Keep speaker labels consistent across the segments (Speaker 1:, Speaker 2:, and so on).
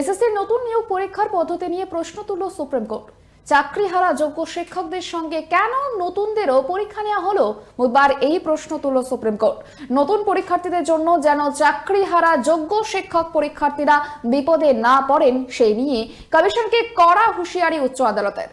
Speaker 1: এসএসসির নতুন নিয়োগ পরীক্ষার পদ্ধতি নিয়ে প্রশ্ন তুলল সুপ্রিম কোর্ট। চাকরিহারা যোগ্য শিক্ষকদের সঙ্গে কেন নতুনদেরও পরীক্ষা নেওয়া হলো? বুধবার এই প্রশ্ন তুলল সুপ্রিম কোর্ট। নতুন পরীক্ষার্থীদের জন্য যেন চাকরিহারা যোগ্য শিক্ষক পরীক্ষার্থীরা বিপদে না পড়েন, সেই নিয়ে কমিশনকে কড়া হুঁশিয়ারি উচ্চ আদালতের।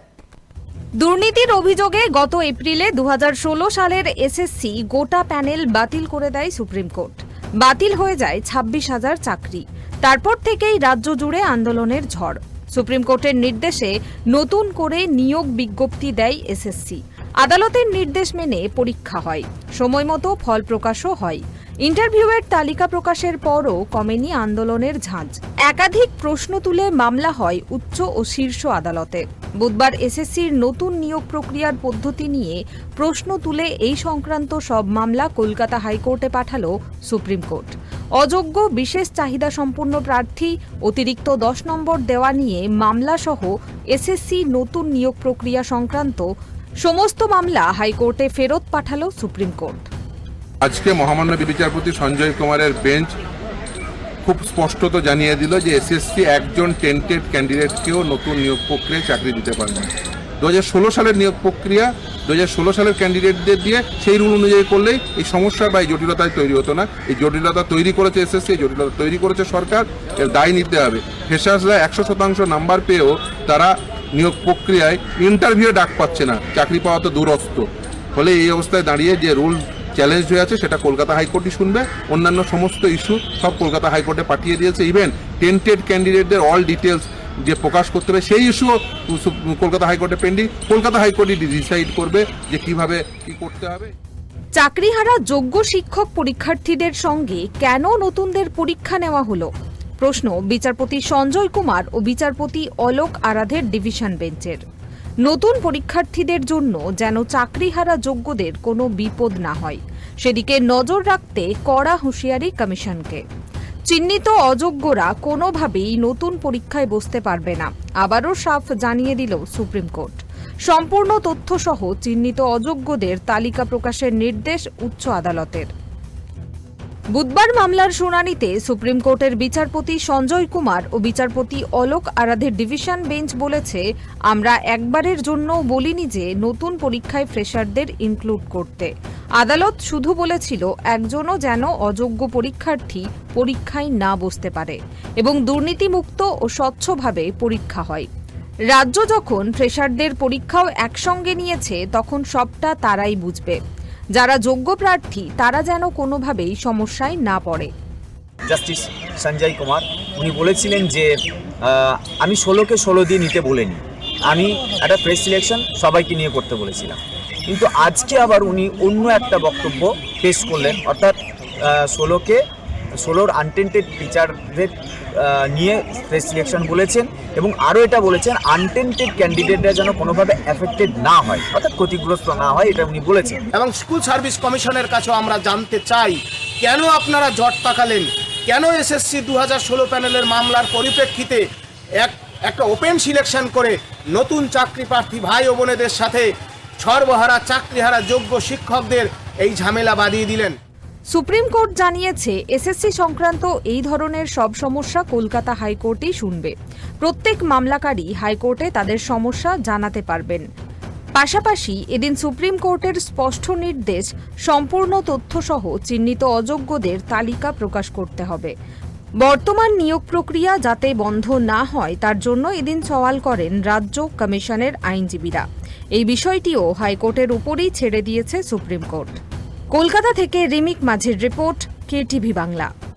Speaker 2: দুর্নীতির অভিযোগে গত এপ্রিলে দু হাজার ষোলো সালের এসএসসি গোটা প্যানেল বাতিল করে দেয় সুপ্রিম কোর্ট। বাতিল হয়ে যায় ছাব্বিশ হাজার চাকরি। তারপর থেকেই রাজ্য জুড়ে আন্দোলনের ঝড়। সুপ্রিম কোর্টের নির্দেশে নতুন করে নিয়োগ বিজ্ঞপ্তি দেয় এসএসসি। আদালতের নির্দেশ মেনে পরীক্ষা হয়। সময় মতো ফল প্রকাশও হয়। ইন্টারভিউয়ের তালিকা প্রকাশের পরও কমেনি আন্দোলনের ঝাঁঝ একাধিক প্রশ্ন তুলে মামলা হয় উচ্চ ও শীর্ষ আদালতে। বুধবার এসএসসির নতুন নিয়োগ প্রক্রিয়ার পদ্ধতি নিয়ে প্রশ্ন তুলে এই সংক্রান্ত সব মামলা কলকাতা হাইকোর্টে পাঠালো সুপ্রিম কোর্ট। অযোগ্য বিশেষ চাহিদা সম্পন্ন প্রার্থী, অতিরিক্ত দশ নম্বর দেওয়া নিয়ে মামলা সহ এসএসসি নতুন নিয়োগ প্রক্রিয়া সংক্রান্ত সমস্ত মামলা হাইকোর্টে ফেরত পাঠালো সুপ্রিম কোর্ট।
Speaker 3: আজকে মহামান্য বিচারপতি সঞ্জয় কুমারের বেঞ্চ খুব স্পষ্টত জানিয়ে দিল যে এসএসসি একজন টেন্টেড ক্যান্ডিডেটকেও নতুন নিয়োগ প্রক্রিয়ায় চাকরি দিতে পারবে দু সালের নিয়োগ প্রক্রিয়া দু হাজার ষোলো সালের ক্যান্ডিডেটদের দিয়ে সেই রুল অনুযায়ী করলেই এই সমস্যা বা এই জটিলতায় তৈরি হতো না। এই জটিলতা তৈরি করেছে এসএসসি জটিলতা তৈরি করেছে সরকার, এর দায় নিতে হবে। ফেসার্সরা একশো শতাংশ নাম্বার পেয়েও তারা নিয়োগ প্রক্রিয়ায় ইন্টারভিউ ডাক পাচ্ছে না। চাকরি পাওয়া তো দূরস্থ ফলে এই অবস্থায় দাঁড়িয়ে যে রুল চ্যালেঞ্জ হয়ে আছে, সেটা কলকাতা হাইকোর্টই শুনবে। অন্যান্য সমস্ত ইস্যু সব কলকাতা হাইকোর্টে পাঠিয়ে দিয়েছে। ইভেন টেন্টেড ক্যান্ডিডেটদের অল ডিটেলস যে প্রকাশ করতে হবে, সেই ইস্যুও কলকাতা হাইকোর্টে পেন্ডিং কলকাতা হাইকোর্টই ডিসাইড করবে যে কীভাবে কি করতে হবে।
Speaker 2: চাকরিহারা যোগ্য শিক্ষক পরীক্ষার্থীদের সঙ্গে কেন নতুনদের পরীক্ষা নেওয়া হলো? প্রশ্ন বিচারপতি সঞ্জয় কুমার ও বিচারপতি অলোক আরাধের ডিভিশন বেঞ্চের। নতুন পরীক্ষার্থীদের জন্য যেন চাকরিহারা যোগ্যদের কোনো বিপদ না হয়। সেদিকে নজর রাখতে কড়া হুঁশিয়ারি কমিশনকে। চিহ্নিত অযোগ্যরা কোনোভাবেই নতুন পরীক্ষায় বসতে পারবে না। আবারও সাফ জানিয়ে দিল সুপ্রিম কোর্ট। সম্পূর্ণ তথ্যসহ চিহ্নিত অযোগ্যদের তালিকা প্রকাশের নির্দেশ উচ্চ আদালতের। বুধবার মামলার শুনানিতে সুপ্রিম কোর্টের বিচারপতি সঞ্জয় কুমার ও বিচারপতি অলোক আরাধের ডিভিশন বেঞ্চ বলেছে, আমরা একবারের জন্য বলিনি যে নতুন পরীক্ষায় ফ্রেশারদের ইনক্লুড করতে। আদালত শুধু বলেছিল, একজনও যেন অযোগ্য পরীক্ষার্থী পরীক্ষায় না বসতে পারে এবং দুর্নীতিমুক্ত ও স্বচ্ছভাবে পরীক্ষা হয়। রাজ্য যখন ফ্রেশারদের পরীক্ষাও একসঙ্গে নিয়েছে, তখন সবটা তারাই বুঝবে। যারা যোগ্য প্রার্থী, তারা যেন কোনোভাবেই সমস্যায় না পড়ে।
Speaker 4: জাস্টিস সঞ্জয় কুমার, উনি বলেছিলেন যে আমি ষোলোকে ষোলো দিয়ে নিতে বলিনি। আমি একটা প্রেস সিলেকশন সবাইকে নিয়ে করতে বলেছিলাম। কিন্তু আজকে আবার উনি অন্য একটা বক্তব্য পেশ করলেন। অর্থাৎ ষোলোকে, ষোলোর আনটেন্টেড টিচারদের নিয়ে প্রেস সিলেকশন বলেছেন এবং আরও এটা বলেছেন আনটেন্টেড ক্যান্ডিডেটরা যেন কোনোভাবে অ্যাফেক্টেড না হয়, অর্থাৎ ক্ষতিগ্রস্ত না হয়, এটা উনি বলেছেন।
Speaker 5: এবং স্কুল সার্ভিস কমিশনের কাছেও আমরা জানতে চাই, কেন আপনারা জট পাকালেন? কেন এসএসসি দু হাজার ষোলো প্যানেলের মামলার পরিপ্রেক্ষিতে এক, একটা ওপেন সিলেকশন করে নতুন চাকরি প্রার্থী ভাই ও বোনেদের সাথে সর্বহারা চাকরিহারা যোগ্য শিক্ষকদের এই ঝামেলা বাঁধিয়ে দিলেন।
Speaker 2: সুপ্রিম কোর্ট জানিয়েছে, এসএসসি সংক্রান্ত এই ধরনের সব সমস্যা কলকাতা হাইকোর্টেই শুনবে। প্রত্যেক মামলাকারী হাইকোর্টে তাদের সমস্যা জানাতে পারবেন। পাশাপাশি এদিন সুপ্রিম কোর্টের স্পষ্ট নির্দেশ, সম্পূর্ণ তথ্যসহ চিহ্নিত অযোগ্যদের তালিকা প্রকাশ করতে হবে। বর্তমান নিয়োগ প্রক্রিয়া যাতে বন্ধ না হয়, তার জন্য এদিন সওয়াল করেন রাজ্য কমিশনের আইনজীবীরা। এই বিষয়টিও হাইকোর্টের উপরেই ছেড়ে দিয়েছে সুপ্রিম কোর্ট। কলকাতা থেকে রিমিক মাঝির রিপোর্ট, কেটিভি বাংলা।